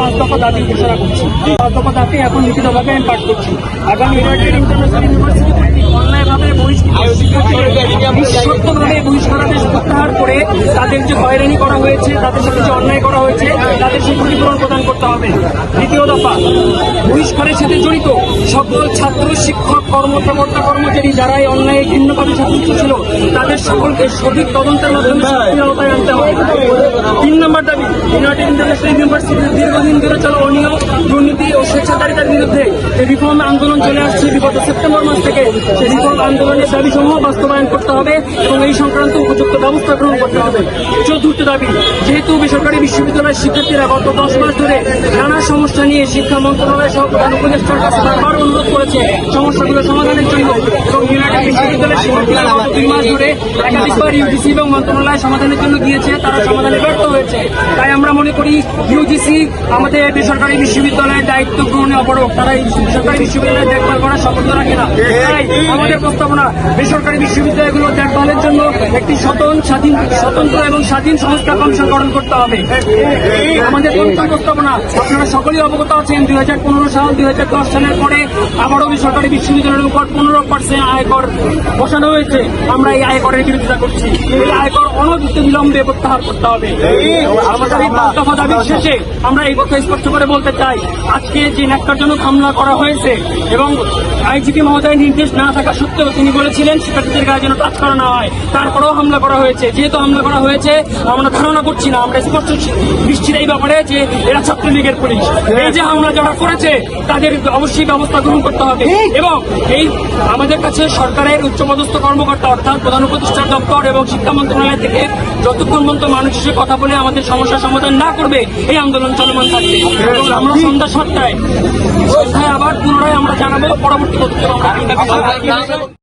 পাঁচ দফা দাবি ঘোষণা করছি। পাঁচ দফা দাবি এখন লিখিতভাবে আমি পাঠ করছি। আগামী ইন্টারন্যাশনাল ইউনিভার্সিটি কর্তৃক অন্যায়ভাবে বহিষ্কৃত। নিঃশর্তভাবে বহিষ্কারাদেশ প্রত্যাহার করে তাদের যে হয়রানি করা হয়েছে, তাদের সাথে যে অন্যায় করা হয়েছে, তাদের সে ক্ষতিপূরণ প্রদান করতে হবে। দ্বিতীয় দফা, বহিষ্কারের সাথে জড়িত সকল ছাত্র, শিক্ষক কর্মকর্তা কর্মচারী যারা এই অন্যায় ঘৃণ্য কাজে সম্পৃক্ত ছিল, তাদের সকলকে সঠিক তদন্তের মাধ্যমে আওতায় আনতে হবে। তিন নম্বর দাবি ইউনাইটেড ইন্টারন্যাশনাল ইউনিভার্সিটির দীর্ঘদিন ধরে চলা অনিয়ম, দুর্নীতি ও স্বেচ্ছাচারিতার বিরুদ্ধে যে রিফর্ম আন্দোলন চলে আসছে বিগত সেপ্টেম্বর মাস থেকে, সেই রিফর্ম আন্দোলনের দাবি সমূহ বাস্তবায়ন করতে হবে এবং এই সংক্রান্ত উপযুক্ত ব্যবস্থা গ্রহণ করতে হবে। চতুর্থ দাবি, যেহেতু বেসরকারি বিশ্ববিদ্যালয়ের শিক্ষার্থীরা গত দশ মাস ধরে নানা সমস্যা নিয়ে শিক্ষা মন্ত্রণালয় সহ প্রধান উপদেষ্টার কাছে বারবার অনুরোধ করেছে সমস্যাগুলো সমাধানের জন্য এবং ইউনাইটেড বিশ্ববিদ্যালয়ের শিক্ষার্থীরা গত দুই মাস ধরে একাধিকবার ইউজিসি এবং মন্ত্রণালয় সমাধানের জন্য গিয়েছে, তারা সমাধানে ব্যর্থ হয়েছে। তাই আমরা মনে করি ইউজিসি আমাদের বেসরকারি বিশ্ববিদ্যালয়ের দায়িত্ব গ্রহণে অপরক তারা এই বেসরকারি বিশ্ববিদ্যালয়ের দেখভাল করার শপথ রাখে না। তাই আমাদের প্রস্তাবনা বেসরকারি বিশ্ববিদ্যালয়গুলো দেখভালের জন্য একটি স্বতন স্বাধীন স্বতন্ত্র এবং স্বাধীন সংস্থা কমিশন গঠন করতে হবে। আমাদের প্রস্তাবনা আপনারা সকলেই অবগত আছেন দুই হাজার পনেরো সাল দুই হাজার দশ সালের পরে আবারও বেসরকারি বিশ্ববিদ্যালয়ের উপর পনেরো পার্সেন্ট আয়কর বসানো হয়েছে। আমরা এই আয়করের বিরোধিতা করছি। এই আয়কর অনধিক বিলম্বে প্রত্যাহার করতে হবে। আমাদের এই দাবির শেষে আমরা এই কথা স্পষ্ট করে বলতে চাই আজকে যে ন্যাক্কারজনক হামলা করা হয়েছে এবং আইজিপি মহোদয়ের নির্দেশ না থাকা সত্ত্বেও তিনি বলেছিলেন শিক্ষার্থীদের গায়ে যেন কাজ করা না হয়। তারপরেও হামলা করা হয়েছে। যেহেতু হামলা করা হয়েছে আমরা ধারণা করছি না আমরা স্পষ্ট নিশ্চিত এই ব্যাপারে যে এরা ছাত্রলীগের পুলিশ। এই যে হামলা যারা করেছে তাদের অবশ্যই ব্যবস্থা গ্রহণ করতে হবে। এবং এই আমাদের কাছে সরকারের উচ্চপদস্থ কর্মকর্তা অর্থাৎ প্রধান উপদেষ্টার দপ্তর এবং শিক্ষা মন্ত্রণালয় থেকে যতক্ষণ পর্যন্ত মানুষ এসে কথা বলে আমাদের সমস্যার সমাধান না করবে এই আন্দোলন চলমান থাকবে। এবং আমরা সন্ধ্যা সাতটায় সন্ধ্যায় আবার পুনরায় আমরা জানাব পরবর্তী পদক্ষেপ আমরা